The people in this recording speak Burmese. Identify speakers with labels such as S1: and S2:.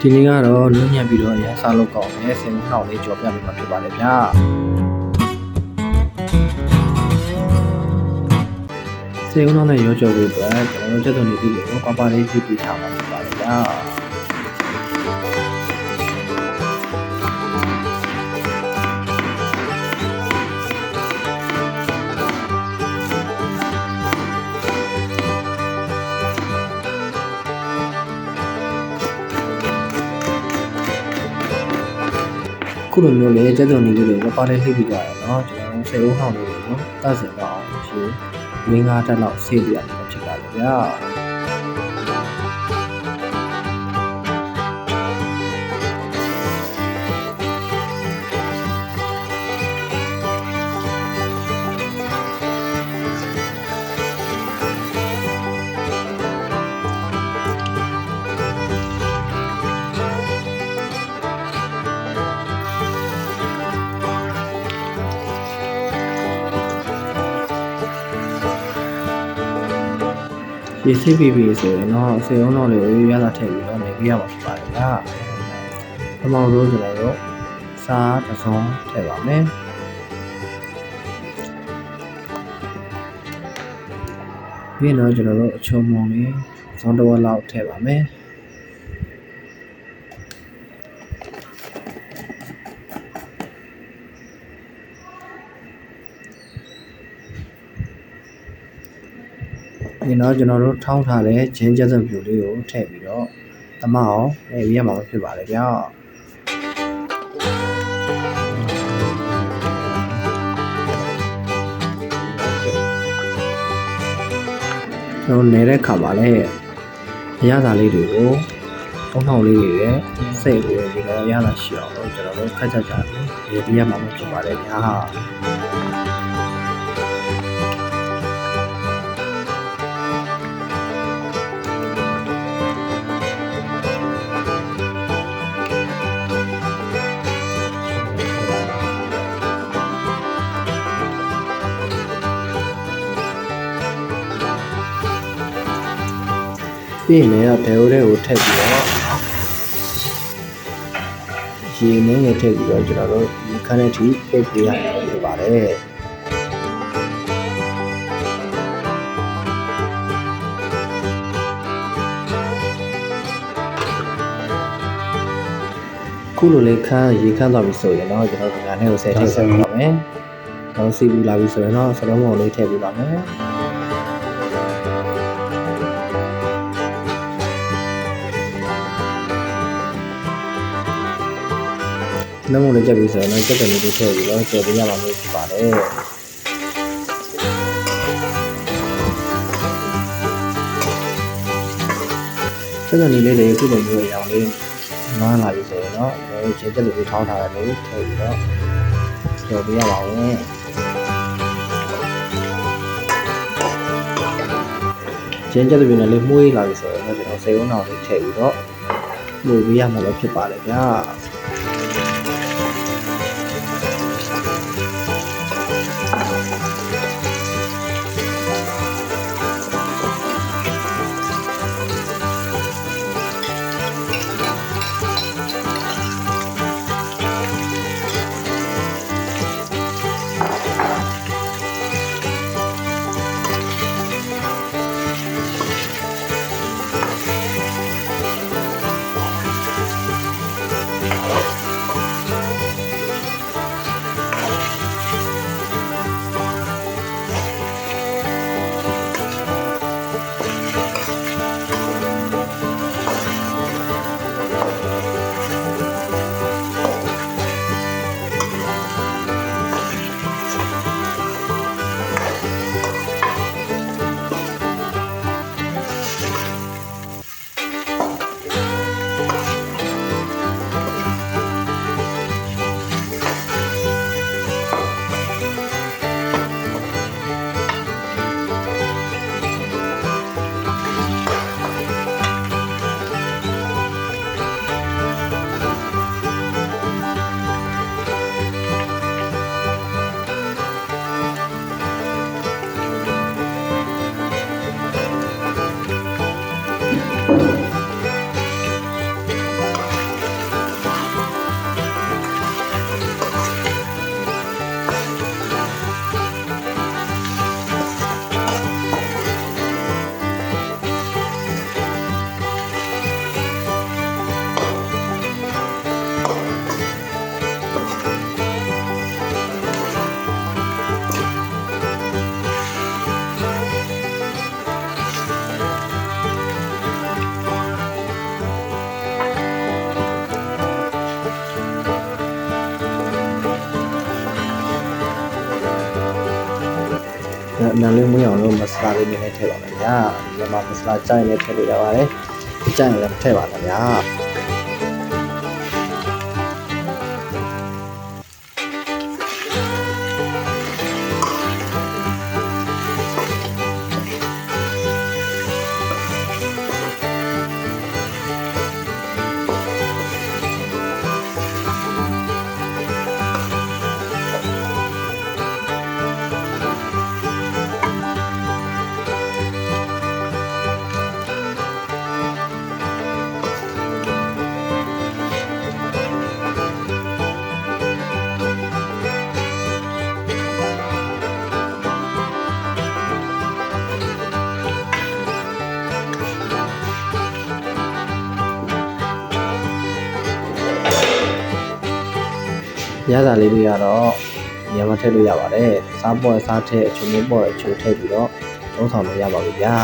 S1: ဒီနေ့ကတော့နုညံ့ပြီးတော့အရင်စားလုပ်ကောင်းတယ်ဆင်နှောက်လေးကြော်ပြပေးမှာဖြစ်ပါတယ်ဗျာစေဦးနောက်နဲ့ရောကြော်ဖို့အတွက်ကျွန်တော်တို့ချက်သွန်နေပြီလို့ပပလေးကြည့်ပြီးထားမှာဖြစ်ပါတယ်ဗျာ ခုလိုမျိုးလေချက်သွန်နေပြီလို့ပပလေးလှိပြီးကြရတယ်နော်ကျွန်တော်စေဦးနှောက်လေးကိုနော်တတ်စင်တော့အောင်ဖြစ်ဝင်းကားတက်လောက်ဆေးပြရမှာဖြစ်ပါတယ်ဗျာ ဒီစိတ်ပြီးပြီဆိုရင်တော့စေအောင်တော့လေရိုးရလာထည့်ပြီးတော့နေပြရမှာဖြစ်ပါတယ်ဗျာပထမဆုံးကျွန်တော်တို့စားတစ်စုံထည့်ပါမယ်ပြီးတော့ကျွန်တော်တို့အချုံမုံလေးဇွန်တစ်ဝက်လောက်ထည့်ပါမယ် ဒီတော့ကျွန်တော်တို့ထောင်းထားတဲ့ဂျင်းကျက်စံပြူလေးကိုထည့်ပြီးတော့တမအောင်နေပြရမှာဖြစ်ပါတယ်ဗျာကျွန်တော်နေတဲ့ခါမှာလည်းအရသာလေးတွေကိုသုံးထောင်လေးတွေနဲ့စိတ်ဝင်ပြီးတော့အရသာရှိအောင်လို့ကျွန်တော်တို့ခက်ကြကြရေးပြရမှာဖြစ်ပါတယ်ဗျာ ပြီးရင်လည်းဒဲအိုးတွေကိုထည့်ပြီးတော့ရေနဲ့ရထည့်ပြီးတော့ကျွန်တော်တို့ဒီခန်းထဲထိပိတ်ပေးရမှာဖြစ်ပါတယ်ခုလိုလေးခန်းရေခန်းသွားပြီဆိုရင်တော့ကျွန်တော်တို့ငါနဲ့ကိုဆယ်ထည့်ဆက်ပါမယ်။တော့စီပူလာပြီဆိုရင်တော့စလုံးမုံလေးထည့်ပေးပါမယ်။ နှမုံလေးချက်ပြီးဆိုရင်တော့ချက်တယ်လေးထည့်ပြီးတော့ကျေပေးရမှာမျိုးဖြစ်ပါတယ်ချက်တယ်လေးတွေခုလိုမျိုးအရောင်လေးနွားလာပြီဆိုရင်တော့ကျွန်တော်ချက်တယ်လေးထောင်းထားတယ်လို့ထည့်ပြီးတော့ကျေပေးရပါမယ်ကျင်းချက်တဲ့ပြင်းနဲ့လေးမှုေးလာပြီဆိုရင်တော့ကျွန်တော်စေုံအောင်လေးထည့်ပြီးတော့မှုပေးရမှာပဲဖြစ်ပါတယ်ဗျာ အနံလေးမွေးအောင်လို့မဆလာလေးနည်းနည်းထည့်ပါမယ်ဗျာမြန်မာမဆလာကြိုက်လည်းထည့်လို့ရပါတယ်ကြိုက်ရင်လည်းမထည့်ပါနဲ့ဗျာ ရတာလေးတွေကတော့ညမထည့်လို့ရပါတယ်စားပေါ်စားထည့်အချုံမျိုးပေါ်အချုံထည့်ပြီးတော့သုံးဆောင်လို့ရပါပြီဗျာ